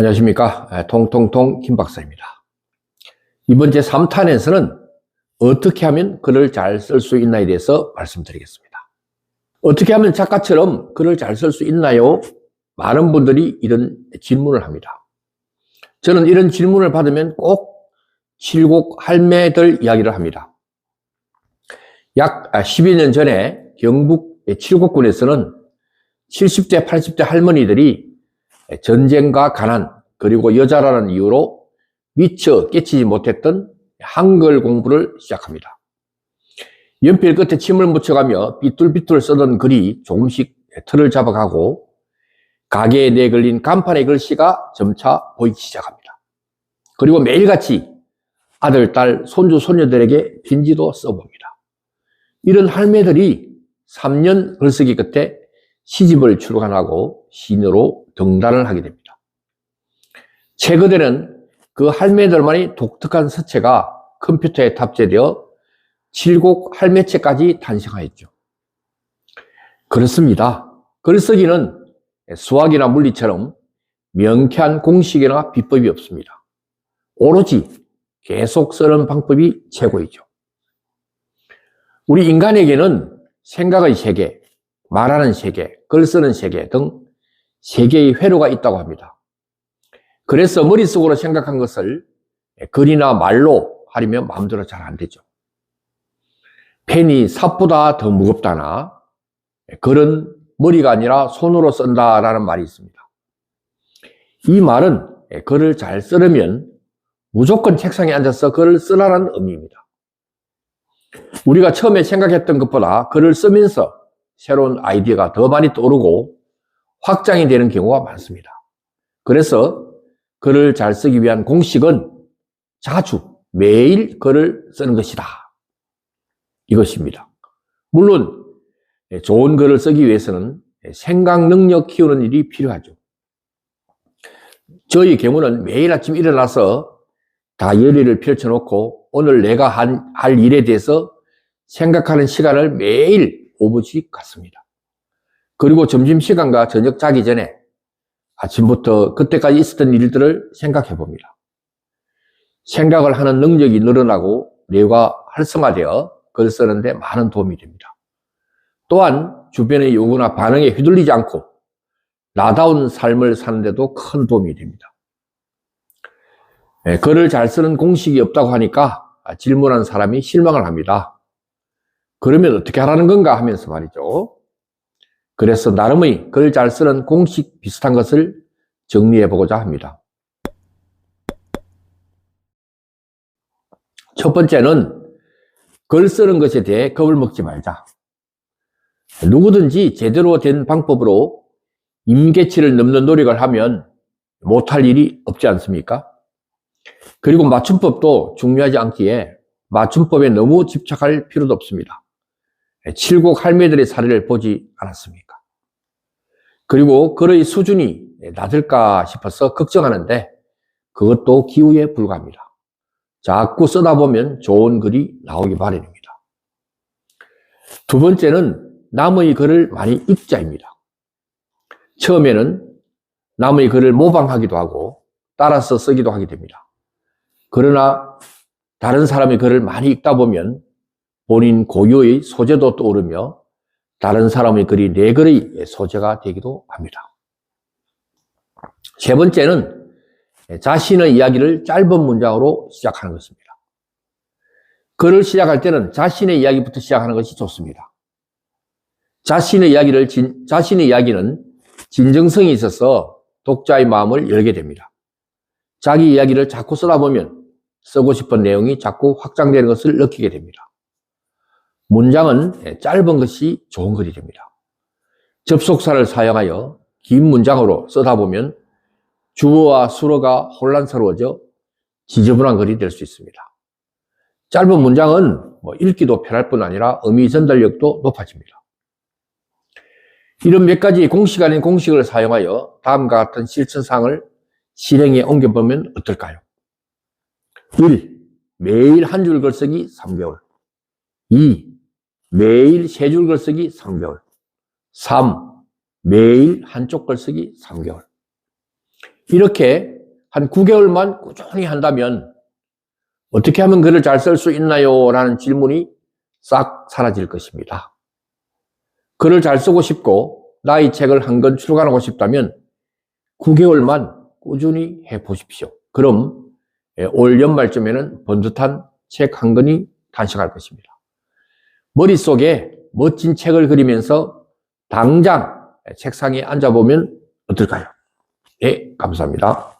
안녕하십니까. 에, 통통통 김 박사입니다. 이번 제 3탄에서는 어떻게 하면 글을 잘 쓸 수 있나에 대해서 말씀드리겠습니다. 어떻게 하면 작가처럼 글을 잘 쓸 수 있나요? 많은 분들이 이런 질문을 합니다. 저는 이런 질문을 받으면 꼭 칠곡 할매들 이야기를 합니다. 약 12년 전에 경북 칠곡군에서는 70대, 80대 할머니들이 전쟁과 가난, 그리고 여자라는 이유로 미처 깨치지 못했던 한글 공부를 시작합니다. 연필 끝에 침을 묻혀가며 삐뚤삐뚤 쓰던 글이 조금씩 틀을 잡아가고 가게에 내걸린 간판의 글씨가 점차 보이기 시작합니다. 그리고 매일같이 아들, 딸, 손주, 손녀들에게 편지도 써봅니다. 이런 할매들이 3년 글쓰기 끝에 시집을 출간하고 시인으로 등단을 하게 됩니다. 최근에는 그 할매들만이 독특한 서체가 컴퓨터에 탑재되어 칠곡 할매체까지 탄생하였죠. 그렇습니다. 글쓰기는 수학이나 물리처럼 명쾌한 공식이나 비법이 없습니다. 오로지 계속 쓰는 방법이 최고이죠. 우리 인간에게는 생각의 세계, 말하는 세계, 글 쓰는 세계 등 세계의 회로가 있다고 합니다. 그래서 머릿속으로 생각한 것을 글이나 말로 하려면 마음대로 잘 안 되죠. 펜이 삽보다 더 무겁다나 글은 머리가 아니라 손으로 쓴다라는 말이 있습니다. 이 말은 글을 잘 쓰려면 무조건 책상에 앉아서 글을 쓰라는 의미입니다. 우리가 처음에 생각했던 것보다 글을 쓰면서 새로운 아이디어가 더 많이 떠오르고 확장이 되는 경우가 많습니다. 그래서 글을 잘 쓰기 위한 공식은 자주 매일 글을 쓰는 것이다. 이것입니다. 물론 좋은 글을 쓰기 위해서는 생각 능력 키우는 일이 필요하죠. 저희 경우는 매일 아침 일어나서 다이어리를 펼쳐놓고 오늘 내가 한, 할 일에 대해서 생각하는 시간을 매일 5분씩 갖습니다. 그리고 점심시간과 저녁 자기 전에 아침부터 그때까지 있었던 일들을 생각해 봅니다. 생각을 하는 능력이 늘어나고 뇌가 활성화되어 글 쓰는데 많은 도움이 됩니다. 또한 주변의 요구나 반응에 휘둘리지 않고 나다운 삶을 사는데도 큰 도움이 됩니다. 네, 글을 잘 쓰는 공식이 없다고 하니까 질문한 사람이 실망을 합니다. 그러면 어떻게 하라는 건가 하면서 말이죠. 그래서 나름의 글 잘 쓰는 공식 비슷한 것을 정리해 보고자 합니다. 첫 번째는 글 쓰는 것에 대해 겁을 먹지 말자. 누구든지 제대로 된 방법으로 임계치를 넘는 노력을 하면 못할 일이 없지 않습니까? 그리고 맞춤법도 중요하지 않기에 맞춤법에 너무 집착할 필요도 없습니다. 칠곡 할매들의 사례를 보지 않았습니까? 그리고 글의 수준이 낮을까 싶어서 걱정하는데 그것도 기우에 불과합니다. 자꾸 쓰다 보면 좋은 글이 나오기 마련입니다. 두 번째는 남의 글을 많이 읽자입니다. 처음에는 남의 글을 모방하기도 하고 따라서 쓰기도 하게 됩니다. 그러나 다른 사람의 글을 많이 읽다 보면 본인 고유의 소재도 떠오르며 다른 사람의 글이 내 글의 소재가 되기도 합니다. 세 번째는 자신의 이야기를 짧은 문장으로 시작하는 것입니다. 글을 시작할 때는 자신의 이야기부터 시작하는 것이 좋습니다. 자신의 이야기를, 진, 자신의 이야기는 진정성이 있어서 독자의 마음을 열게 됩니다. 자기 이야기를 자꾸 쓰다 보면 쓰고 싶은 내용이 자꾸 확장되는 것을 느끼게 됩니다. 문장은 짧은 것이 좋은 글이 됩니다. 접속사를 사용하여 긴 문장으로 쓰다 보면 주어와 수어가 혼란스러워져 지저분한 글이 될 수 있습니다. 짧은 문장은 뭐 읽기도 편할 뿐 아니라 의미 전달력도 높아집니다. 이런 몇 가지 공식 아닌 공식을 사용하여 다음과 같은 실천사항을 실행에 옮겨보면 어떨까요? 1. 매일 한 줄 글쓰기 3개월. 2. 매일 세 줄 글쓰기 3개월. 3. 매일 한쪽 글쓰기 3개월. 이렇게 한 9개월만 꾸준히 한다면 어떻게 하면 글을 잘 쓸 수 있나요? 라는 질문이 싹 사라질 것입니다. 글을 잘 쓰고 싶고 나의 책을 한 권 출간하고 싶다면 9개월만 꾸준히 해 보십시오. 그럼 예, 올 연말쯤에는 번듯한 책 한 권이 탄생할 것입니다. 머릿속에 멋진 책을 그리면서 당장 책상에 앉아보면 어떨까요? 예, 감사합니다.